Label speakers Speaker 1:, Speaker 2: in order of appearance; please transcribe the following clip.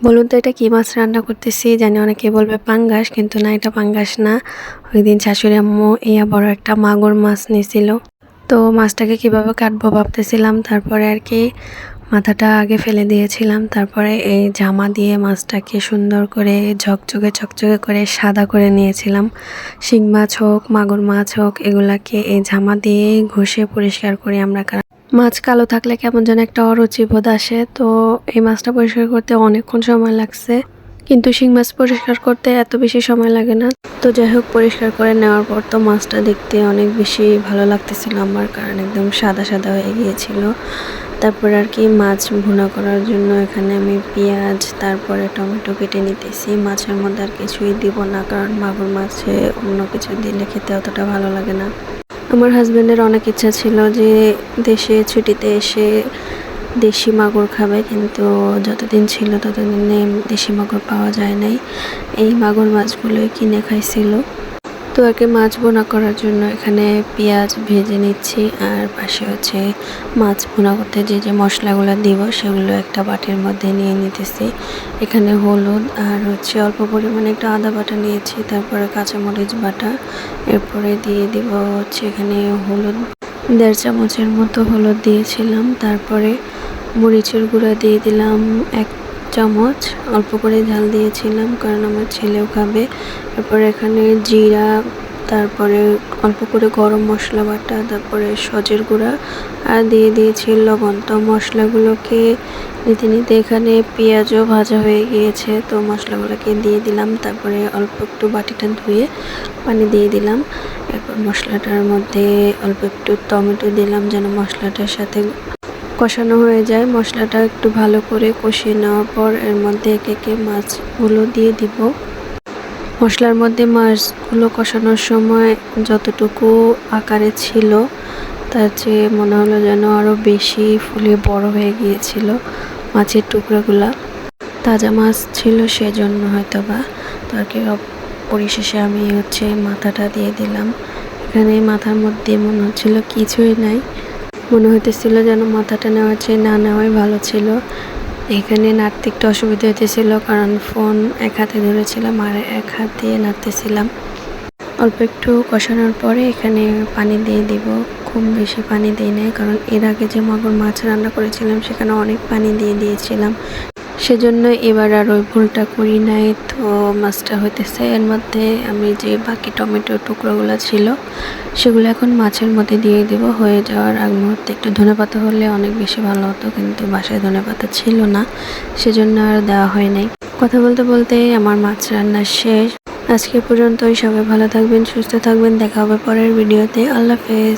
Speaker 1: বলুন তো এটা কি মাছ রান্না করতেছি? জানি অনেকে বলবে পাঙ্গাস, কিন্তু না, এটা পাঙ্গাস না। ওই দিন শাশুড়ি আম্মু ইয়া বড় একটা মাগুর মাছ নিয়েছিল তো মাছটাকে কীভাবে কাটবো ভাবতেছিলাম, তারপরে আর কি মাথাটা আগে ফেলে দিয়েছিলাম, তারপরে এই জামা দিয়ে মাছটাকে সুন্দর করে ঝকঝকে ঝকঝকে করে সাদা করে নিয়েছিলাম। শিং মাছ হোক, মাগুর মাছ হোক, এগুলাকে এই জামা দিয়ে ঘষে পরিষ্কার করে আমরা। মাছ কালো থাকলে কেমন যেন একটা অরুচি বোধ আসে। তো এই মাছটা পরিষ্কার করতে অনেকক্ষণ সময় লাগছে। কিন্তু শিং মাছ পরিষ্কার করতে এত বেশি সময় লাগে না। তো যাই হোক, পরিষ্কার করে নেওয়ার পর তো মাছটা দেখতে অনেক বেশি ভালো লাগতেছিল আমার, কারণ একদম সাদা সাদা হয়ে গিয়েছিল। তারপর আর কি মাছ ভুনা করার জন্য এখানে আমি পেঁয়াজ, তারপরে টমেটো কেটে নিতেছি। মাছের মধ্যে আর কিছুই দিব না, কারণ মাগুর মাছে অন্য কিছু দিলে খেতে অতটা ভালো লাগে না। আমার হাজব্যান্ডের অনেক ইচ্ছা ছিল যে দেশে ছুটিতে এসে দেশি মাগুর খাবে, কিন্তু যতদিন ছিল ততদিনে দেশি মাগুর পাওয়া যায় নাই। এই মাগুর মাছগুলোই কিনে খাইছিল। তো আর কি মাছ বোনা করার জন্য এখানে পেঁয়াজ ভেজে নিচ্ছি, আর পাশে হচ্ছে মাছ বোনা করতে যে যে মশলাগুলো দিব সেগুলো একটা বাটির মধ্যে নিয়ে নিতেছি। এখানে হলুদ আর হচ্ছে অল্প পরিমাণে একটু আদা বাটা নিয়েছি, তারপরে কাঁচামরিচ বাটা, এরপরে দিয়ে দিব হচ্ছে এখানে হলুদ। দেড় চামচের মতো হলুদ দিয়েছিলাম, তারপরে মরিচের গুঁড়া দিয়ে দিলাম এক চামচ, অল্প করে ঝাল দিয়েছিলাম কারণ আমার ছেলেও খাবে। তারপরে এখানে জিরা, তারপরে অল্প করে গরম মশলা বাটা, তারপরে সজের গুঁড়া, আর দিয়ে দিয়েছি লবণ। তো মশলাগুলোকে নিতে নিতে এখানে পেঁয়াজও ভাজা হয়ে গিয়েছে। তো মশলাগুলোকে দিয়ে দিলাম, তারপরে অল্প একটু বাটিটা ধুয়ে পানি দিয়ে দিলাম। এরপর মশলাটার মধ্যে অল্প একটু টমেটো দিলাম যেন মশলাটার সাথে কষানো হয়ে যায়। মশলাটা একটু ভালো করে কষিয়ে নেওয়ার পর এর মধ্যে একে একে মাছগুলো দিয়ে দিব। মশলার মধ্যে মাছগুলো কষানোর সময় যতটুকু আকারে ছিল, তার চেয়ে মনে হলো যেন আরও বেশি ফুলে বড় হয়ে গিয়েছিল মাছের টুকরোগুলা। তাজা মাছ ছিল সেজন্য হয়তো বা তো আর কি অপ- পরিশেষে আমি হচ্ছে মাথাটা দিয়ে দিলাম। এখানে মাথার মধ্যে মনে হচ্ছিল কিছুই নাই। মনে হইতেছিল যেন মাথাটা নেওয়া চেয়ে না নেওয়াই ভালো ছিল। এখানে নাড়তে একটু অসুবিধা হইতেছিল, কারণ ফোন এক হাতে ধরেছিলাম আর এক হাত দিয়ে নাড়তেছিলাম। অল্প একটু কষানোর পরে এখানে পানি দিয়ে দিব। খুব বেশি পানি দিই নাই, কারণ এর আগে যে মগর মাছ রান্না করেছিলাম, সেখানে অনেক পানি দিয়ে দিয়েছিলাম। সেজন্য এবার আর ওই ভুলটা করি নাই। তো মাছটা হইতেছে এর মধ্যে আমি যে বাকি টমেটো টুকরোগুলো ছিল, সেগুলো এখন মাছের মধ্যে দিয়ে দিব। হয়ে যাওয়ার আগ মুহূর্তে একটু ধনেপাতা হলে অনেক বেশি ভালো হতো, কিন্তু বাসায় ধনেপাতা ছিল না, সেজন্য আর দেওয়া হয় নাই। কথা বলতে বলতে আমার মাছ রান্না শেষ। আজকে পর্যন্তই সবাই ভালো থাকবেন, সুস্থ থাকবেন, দেখা হবে পরের ভিডিওতে। আল্লাহ হাফেজ।